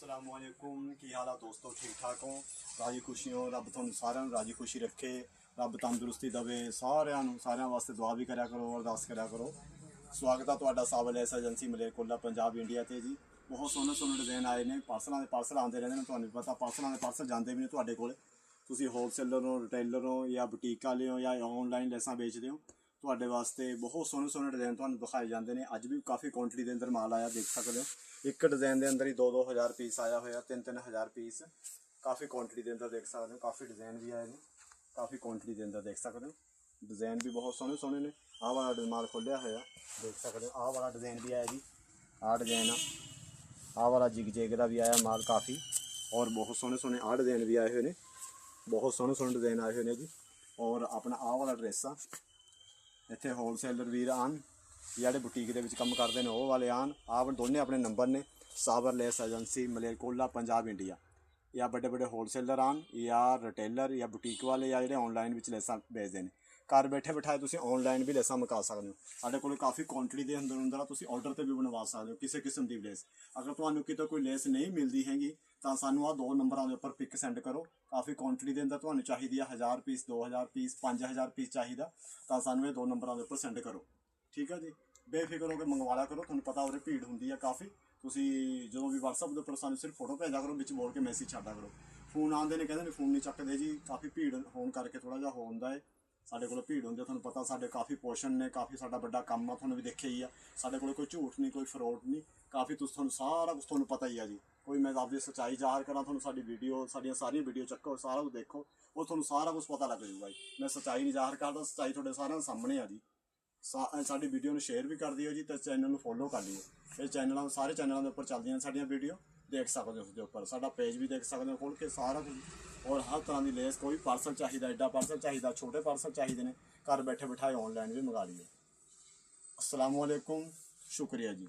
ਅਸਲਾਮੁਅਲੈਕੁਮ, ਕੀ ਹਾਲ ਆ ਦੋਸਤੋ? ਠੀਕ ਠਾਕ ਹੋ? ਰਾਜੀ ਖੁਸ਼ੀ ਹੋ? ਰੱਬ ਤੁਹਾਨੂੰ ਸਾਰਿਆਂ ਨੂੰ ਰਾਜੀ ਖੁਸ਼ੀ ਰੱਖੇ। ਰੱਬ ਤੰਦਰੁਸਤੀ ਦੇਵੇ। ਸਾਰਿਆਂ ਨੂੰ, ਸਾਰਿਆਂ ਵਾਸਤੇ ਦੁਆ ਵੀ ਕਰਿਆ ਕਰੋ, ਅਰਦਾਸ ਕਰਿਆ ਕਰੋ। ਸਵਾਗਤ ਆ ਤੁਹਾਡਾ ਸਾਬਲ S agency Malerkotla Punjab, India ਤੇ ਜੀ। ਬਹੁਤ ਸੋਹਣੇ ਸੋਹਣੇ ਡਿਜ਼ਾਈਨ ਆਏ ਨੇ। ਪਾਰਸਲਾਂ ਦੇ ਪਾਰਸਲ ਆਉਂਦੇ ਰਹਿੰਦੇ ਨੇ, ਤੁਹਾਨੂੰ ਪਤਾ। ਪਾਰਸਲਾਂ ਦੇ ਪਾਰਸਲ ਜਾਂਦੇ ਵੀ ਨੇ ਤੁਹਾਡੇ ਕੋਲ। ਤੁਸੀਂ ਹੋਲਸੇਲਰ ਹੋ ਰਿਟੇਲਰ ਹੋ ਜਾਂ ਬੁਟੀਕ ਵਾਲੇ ਹੋ ਜਾਂ ਆਨਲਾਈਨ ਲੈਸਾਂ ਵੇਚਦੇ ਹੋ। ਤੁਹਾਡੇ ਵਾਸਤੇ ਬਹੁਤ ਸੋਹਣੇ ਸੋਹਣੇ ਡਿਜ਼ਾਈਨ ਤੁਹਾਨੂੰ ਦਿਖਾਏ ਜਾਂਦੇ ਨੇ। ਅੱਜ ਵੀ ਕਾਫੀ ਕੁਆਂਟੀਟੀ ਦੇ ਅੰਦਰ ਮਾਲ ਆਇਆ, ਦੇਖ ਸਕਦੇ ਹੋ। ਇੱਕ ਡਿਜ਼ਾਈਨ ਦੇ ਅੰਦਰ ਹੀ 2-2000 ਪੀਸ ਆਇਆ ਹੋਇਆ 3-3000 ਪੀਸ ਕਾਫੀ ਕੁਆਂਟੀਟੀ ਦੇ ਅੰਦਰ ਦੇਖ ਸਕਦੇ ਹੋ, ਕਾਫੀ ਡਿਜ਼ਾਈਨ ਵੀ ਆਏ ਨੇ। ਕਾਫੀ ਕੁਆਂਟੀਟੀ ਦੇ ਅੰਦਰ ਦੇਖ ਸਕਦੇ ਹੋ। ਡਿਜ਼ਾਈਨ ਵੀ ਬਹੁਤ ਸੋਹਣੇ ਸੋਹਣੇ ਨੇ। ਆਹ ਵਾਲਾ ਮਾਲ ਖੋਲਿਆ ਹੋਇਆ, ਦੇਖ ਸਕਦੇ ਹੋ। ਆਹ ਵਾਲਾ ਡਿਜ਼ਾਈਨ ਵੀ ਆਇਆ ਜੀ। ਆਹ ਡਿਜ਼ਾਈਨ ਆ। ਆਹ ਵਾਲਾ ਜਿਗ ਜੇਗ ਦਾ ਵੀ ਆਇਆ ਮਾਲ ਕਾਫੀ। ਔਰ ਬਹੁਤ ਸੋਹਣੇ ਸੋਹਣੇ ਆਹ ਡਿਜ਼ਾਈਨ ਵੀ ਆਏ ਹੋਏ ਨੇ। ਬਹੁਤ ਸੋਹਣੇ ਸੋਹਣੇ ਡਿਜ਼ਾਈਨ ਆਏ ਹੋਏ ਨੇ ਜੀ। ਔਰ ਆਪਣਾ ਆਹ ਵਾਲਾ ਡਰੈਸ ਆ। ਇੱਥੇ ਹੋਲਸੇਲਰ ਵੀਰ ਆਣ ਜਿਹੜੇ ਬੁਟੀਕ ਦੇ ਵਿੱਚ ਕੰਮ ਕਰਦੇ ਨੇ, ਉਹ ਵਾਲੇ ਆਣ ਆਪ ਦੋਨੇ ਆਪਣੇ ਨੰਬਰ ਨੇ ਸਾਬਰ ਲੈਸ ਏਜੰਸੀ ਮਲੇਰਕੋਲਾ ਪੰਜਾਬ ਇੰਡੀਆ ਜਾਂ ਵੱਡੇ ਵੱਡੇ ਹੋਲਸੇਲਰ ਆਣ ਜਾਂ ਰਿਟੇਲਰ ਜਾਂ ਬੁਟੀਕ ਵਾਲੇ, ਜਾਂ ਜਿਹੜੇ ਆਨਲਾਈਨ ਵਿੱਚ ਲੈਸਾਂ ਵੇਚਦੇ ਨੇ। ਘਰ ਬੈਠੇ ਬਿਠਾਏ ਤੁਸੀਂ ਆਨਲਾਈਨ ਵੀ ਲੈਸਾਂ ਮੁਕਾ ਸਕਦੇ ਹੋ। ਸਾਡੇ ਕੋਲ ਕਾਫੀ ਕੁਆਂਟੀਟੀ ਦੇ ਅੰਦਰ ਅੰਦਰ ਆ, ਤੁਸੀਂ ਆਰਡਰ ਤੇ ਵੀ ਬਣਵਾ ਸਕਦੇ ਹੋ, ਕਿਸੇ ਕਿਸਮ ਦੀ ਲੈਸ। ਅਗਰ ਤੁਹਾਨੂੰ ਕਿਤੇ ਕੋਈ ਲੈਸ ਨਹੀਂ ਮਿਲਦੀ ਹੈਗੀ ਤਾਂ ਸਾਨੂੰ ਆ ਦੋ ਨੰਬਰਾਂ ਦੇ ਉੱਪਰ ਪਿਕ ਸੈਂਡ ਕਰੋ। ਕਾਫੀ ਕੁਆਂਟੀਟੀ ਦੇ ਅੰਦਰ ਤੁਹਾਨੂੰ ਚਾਹੀਦੀ ਆ 1000 ਪੀਸ 2000 ਪੀਸ 5000 ਪੀਸ ਚਾਹੀਦਾ। ਤਾਂ ਸਾਨੂੰ ਇਹ ਦੋ ਨੰਬਰਾਂ ਦੇ ਉੱਪਰ ਸੈਂਡ ਕਰੋ। ਠੀਕ ਆ ਜੀ? ਬੇਫਿਕਰ ਹੋ ਕੇ ਮੰਗਵਾ ਕਰੋ, ਤੁਹਾਨੂੰ ਪਤਾ ਉਹਦੇ ਭੀੜ ਹੁੰਦੀ ਆ ਕਾਫੀ। ਤੁਸੀਂ ਜਦੋਂ ਵੀ WhatsApp ਦੇ ਉੱਪਰ ਸਾਨੂੰ ਸਿਰਫ ਫੋਟੋ ਭੇਜਿਆ ਕਰੋ, ਵਿੱਚ ਬੋਲ ਕੇ ਮੈਸੇਜ ਛੱਡਿਆ ਕਰੋ। ਫੋਨ ਆਉਂਦੇ ਨੇ, ਕਹਿੰਦੇ ਨੇ ਫੋਨ ਨਹੀਂ ਚੱਕਦੇ ਜੀ, ਕਾਫੀ ਭੀੜ ਹੋਣ ਕਰਕੇ ਥੋੜਾ ਜਿਹਾ ਹੋ ਹੁੰਦਾ ਹੈ ਸਾਡੇ ਕੋਲ ਭੀੜ ਹੁੰਦੀ ਹੈ ਤੁਹਾਨੂੰ ਪਤਾ ਸਾਡੇ ਕਾਫੀ ਪੋਰਸ਼ਨ ਨੇ, ਕਾਫੀ ਸਾਡਾ ਵੱਡਾ ਕੰਮ ਆ, ਤੁਹਾਨੂੰ ਵੀ ਦੇਖਿਆ ਹੀ ਆ। ਸਾਡੇ ਕੋਲ ਕੋਈ ਝੂਠ ਨਹੀਂ, ਕੋਈ ਫਰੋਡ ਨਹੀਂ, ਕਾਫੀ ਤੁਸੀਂ ਤੁਹਾਨੂੰ ਸਾਰਾ ਕੁਝ ਤੁਹਾਨੂੰ ਪਤਾ ਹੀ ਆ ਜੀ। ਕੋਈ ਮੈਂ ਆਪਦੀ ਸੱਚਾਈ ਜ਼ਾਹਰ ਕਰਾਂ, ਤੁਹਾਨੂੰ ਸਾਡੀ ਵੀਡੀਓ ਸਾਡੀਆਂ ਸਾਰੀਆਂ ਵੀਡੀਓ ਚੱਕੋ, ਸਾਰਾ ਕੁਝ ਦੇਖੋ, ਉਹ ਤੁਹਾਨੂੰ ਸਾਰਾ ਕੁਝ ਪਤਾ ਲੱਗ ਜਾਊਗਾ ਜੀ। ਮੈਂ ਸੱਚਾਈ ਨਹੀਂ ਜ਼ਾਹਰ ਕਰਦਾ, ਸੱਚਾਈ ਤੁਹਾਡੇ ਸਾਰਿਆਂ ਦੇ ਸਾਹਮਣੇ ਆ ਜੀ। ਸਾਡੀ ਵੀਡੀਓ ਨੂੰ ਸ਼ੇਅਰ ਵੀ ਕਰ ਦਿਓ ਜੀ ਤੇ ਚੈਨਲ ਨੂੰ ਫੋਲੋ ਕਰ ਲਿਓ। ਇਹ ਚੈਨਲਾਂ ਸਾਰੇ ਚੈਨਲਾਂ ਦੇ ਉੱਪਰ ਚੱਲਦੀਆਂ ਨੇ ਸਾਡੀਆਂ ਵੀਡੀਓ ਦੇਖ ਸਕਦੇ ਹੋ ਉਸ ਦੇ ਉੱਪਰ। ਸਾਡਾ ਪੇਜ ਵੀ ਦੇਖ ਸਕਦੇ ਹੋ ਖੋਲ ਕੇ ਸਾਰਾ ਕੁਝ। ਔਰ ਹਰ ਤਰ੍ਹਾਂ ਦੀ ਲੇਸ ਕੋਈ ਪਾਰਸਲ ਚਾਹੀਦਾ ਐਡਾ ਪਾਰਸਲ ਚਾਹੀਦਾ, ਛੋਟੇ ਪਾਰਸਲ ਚਾਹੀਦੇ ਨੇ, ਘਰ ਬੈਠੇ ਬਿਠਾਏ ਆਨਲਾਈਨ ਵੀ ਮੰਗਾ ਲਈਏ। ਅਸਲਾਮ ਵਾਲੇਕੁਮ ਸ਼ੁਕਰੀਆ ਜੀ।